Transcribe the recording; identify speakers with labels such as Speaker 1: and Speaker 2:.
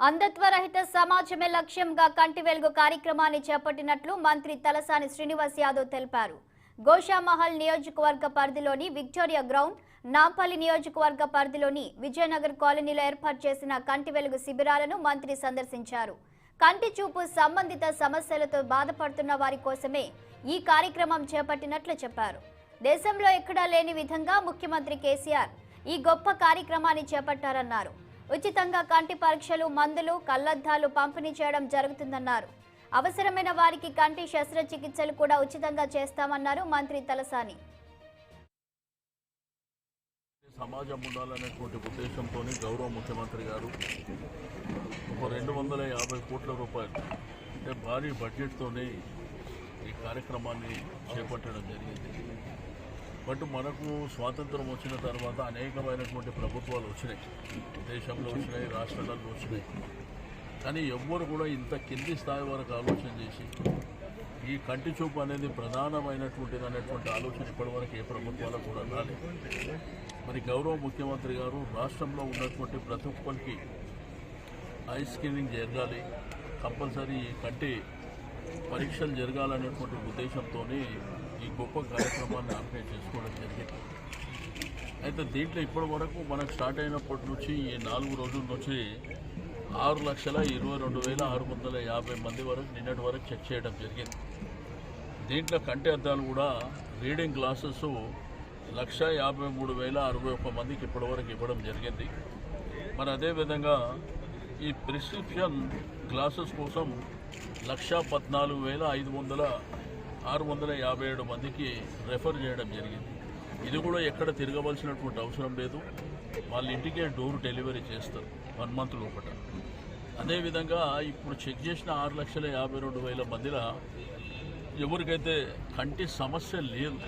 Speaker 1: అంధత్వరహిత సమాజమే లక్ష్యంగా కంటి వెలుగు కార్యక్రమాన్ని చేపట్టినట్లు మంత్రి తలసాని శ్రీనివాస్ యాదవ్ తెలిపారు. గోషామహల్ నియోజకవర్గ పరిధిలోని విక్టోరియా గ్రౌండ్ నాంపల్లి నియోజకవర్గ పరిధిలోని విజయనగర్ కాలనీలో ఏర్పాటు చేసిన కంటి వెలుగు శిబిరాలను మంత్రి సందర్శించారు. కంటి చూపు సంబంధిత సమస్యలతో బాధపడుతున్న వారి కోసమే ఈ కార్యక్రమం చేపట్టినట్లు చెప్పారు. దేశంలో ఎక్కడా లేని విధంగా ముఖ్యమంత్రి కేసీఆర్ ఈ గొప్ప కార్యక్రమాన్ని చేపట్టారన్నారు. ఉచితంగా కంటి పరీక్షలు మందులు కళ్ళద్దాలు పంపిణీ చేయడం జరుగుతుందన్నారు. అవసరమైన వారికి కంటి శస్త్రచికిత్సలు కూడా ఉచితంగా చేస్తామన్నారు మంత్రి తలసాని.
Speaker 2: సమాజం ఉండాలనేటువంటి ఉద్దేశంతో గౌరవ ముఖ్యమంత్రి గారు ఒక రెండు వందల యాభై కోట్ల రూపాయలు అంటే భారీ బడ్జెట్తోనే ఈ కార్యక్రమాన్ని చేపట్టడం జరిగింది. బట్ మనకు స్వాతంత్రం వచ్చిన తర్వాత అనేకమైనటువంటి ప్రభుత్వాలు వచ్చినాయి. దేశంలో వచ్చినాయి రాష్ట్రాలలో వచ్చినాయి. కానీ ఎవ్వరు కూడా ఇంత కింది స్థాయి వరకు ఆలోచన చేసి ఈ కంటి చూపు అనేది ప్రధానమైనటువంటిది అనేటువంటి ఆలోచన ఇప్పటివరకు ఏ ప్రభుత్వాలకు కూడా రాలేదు. మరి గౌరవ ముఖ్యమంత్రి గారు రాష్ట్రంలో ఉన్నటువంటి ప్రతి ఒక్కరికి ఐ స్క్రీనింగ్ జరగాలి కంపల్సరీ ఈ కంటి పరీక్షలు జరగాలనేటువంటి ఉద్దేశంతోనే ఈ గొప్ప కార్యక్రమాన్ని ఆర్గనైజ్ చేసుకోవడం జరిగింది. అయితే దీంట్లో ఇప్పటి వరకు మనకు స్టార్ట్ అయినప్పటి నుంచి ఈ నాలుగు రోజుల నుంచి ఆరు లక్షల ఇరవై రెండు వేల ఆరు వందల యాభై మంది వరకు నిన్నటి వరకు చెక్ చేయడం జరిగింది. దీంట్లో కంటి అద్దాలు కూడా రీడింగ్ గ్లాసెస్ లక్ష యాభై మూడు వేల అరవై ఒక్క మందికి ఇప్పటివరకు ఇవ్వడం జరిగింది. మరి అదేవిధంగా ఈ ప్రిస్క్రిప్షన్ గ్లాసెస్ కోసం లక్ష పద్నాలుగు వేల ఐదు వందల ఆరు వందల యాభై ఏడు మందికి రెఫర్ చేయడం జరిగింది. ఇది కూడా ఎక్కడ తిరగవలసినటువంటి అవసరం లేదు. వాళ్ళ ఇంటికే డోర్ డెలివరీ చేస్తారు వన్ మంత్ లోపల. అదేవిధంగా ఇప్పుడు చెక్ చేసిన ఆరు లక్షల యాభై రెండు వేల మందిలో ఎవరికైతే కంటి సమస్య లేదు